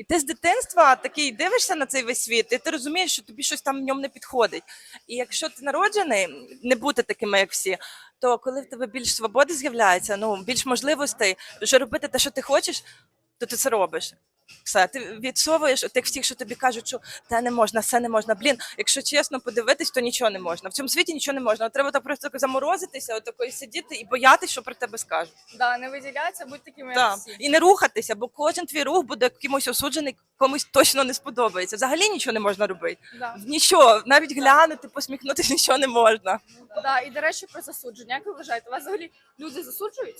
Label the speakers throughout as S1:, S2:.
S1: І ти з дитинства такий дивишся на цей весь світ, і ти розумієш, що тобі щось там в ньому не підходить. І якщо ти народжений, не бути такими, як всі, то коли в тебе більш свободи з'являється, ну більш можливостей вже робити те, що ти хочеш, то ти це робиш. Все, ти відсовуєш тих всіх, що тобі кажуть, що те не можна, все не можна. Блін, якщо чесно подивитись, то нічого не можна. В цьому світі нічого не можна. От Треба так просто заморозитися, отакої сидіти і боятися, що про тебе скажуть.
S2: Да, не виділятися, будь такими,
S1: Так.
S2: всі.
S1: І не рухатися, бо кожен твій рух буде кимось осуджений, комусь точно не сподобається. Взагалі нічого не можна робити.
S2: Да.
S1: Нічого, навіть глянути, посміхнутися нічого не можна.
S2: Да, і до речі, про засудження. Як ви вважаєте, вас взагалі люди засуджують?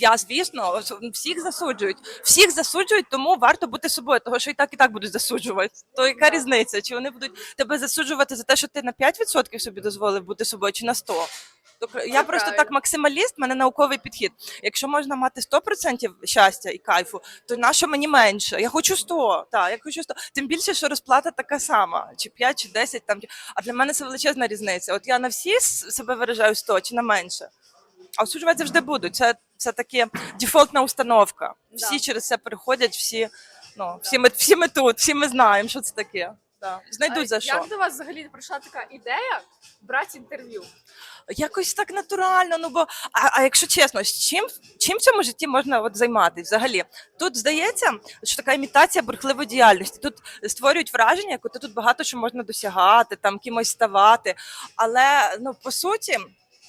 S1: Я, звісно, всіх засуджують. Всіх засуджують, тому варто бути собою, тому що і так і так будуть засуджувати. То яка різниця? Чи вони будуть тебе засуджувати за те, що ти на 5% собі дозволив бути собою, чи на 100%? Я просто так максималіст, в мене науковий підхід. Якщо можна мати 100% щастя і кайфу, то на що мені менше? Я хочу 100, так, я хочу 100. Тим більше, що розплата така сама, чи 5, чи 10, там. А для мене це величезна різниця. От я на всі себе виражаю 100 чи на менше. А осуджувати завжди будуть. Це, це таке дефолтна установка. Всі
S2: Да.
S1: через це приходять, всі, ну, всі, ми, всі ми тут, всі ми знаємо, що це таке. Да. Знайдуть за що.
S2: Як до вас взагалі прийшла така ідея брати інтерв'ю?
S1: Якось так натурально. Ну бо а, а якщо чесно, з чим, чим в цьому житті можна от займатися взагалі? Тут здається, що така імітація бурхливої діяльності. Тут створюють враження, яку тут багато що можна досягати, там кимось ставати. Але ну по суті.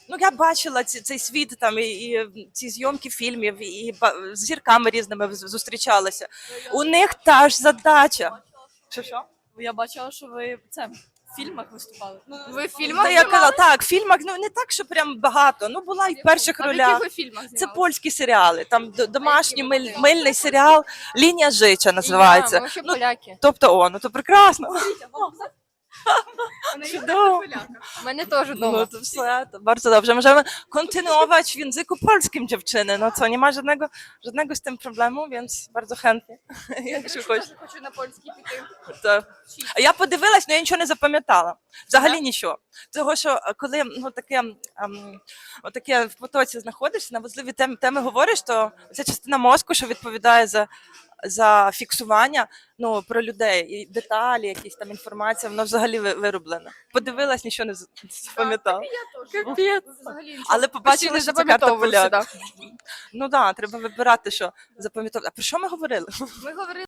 S1: Ну, я бачила ці, цей світ там і, і ці зйомки фільмів, і ба- з зірками різними зустрічалася. У них та ж задача. Що що?
S3: Я бачила, що ви це в фільмах виступали. Ну,
S2: Ви в фільмах
S1: Та я казала, так, в фільмах ну не так, що прям багато. Ну була і в перших
S2: а в
S1: ролях.
S2: ви фільмах
S1: Це
S2: знімались?
S1: польські серіали. Там д- домашній
S2: ви
S1: миль, мильний серіал Лінія жича називається.
S2: Я, ми ще
S1: Ну,
S2: поляки.
S1: Тобто, о, ну то прекрасно.
S2: У мене теж
S1: Ну
S2: вдома.
S1: to все, to bardzo dobrze. Możemy kontynuować w języku polskim dziewczyny. No co, nie ma żadnego, żadnego z tym problemu, więc bardzo chętnie. Якщо
S2: Я
S1: хочеш.
S2: теж хочу на польський піти.
S1: А я подивилась, але я нічого не запам'ятала. Взагалі нічого. Того, що е, коли ну таке, ем, отаке в потоці знаходишся, на важливі теми, теми говориш, то ця частина мозку, що відповідає за, за фіксування ну, про людей, і деталі, якісь там інформація, воно взагалі ви- вироблено. Подивилась, нічого не з- запам'ятала.
S2: Так, і я теж.
S1: Капець. Але побачила, що це карта поляка. Ну так, да, треба вибирати, що запам'ятовувати. А про що ми говорили?
S2: Ми говорили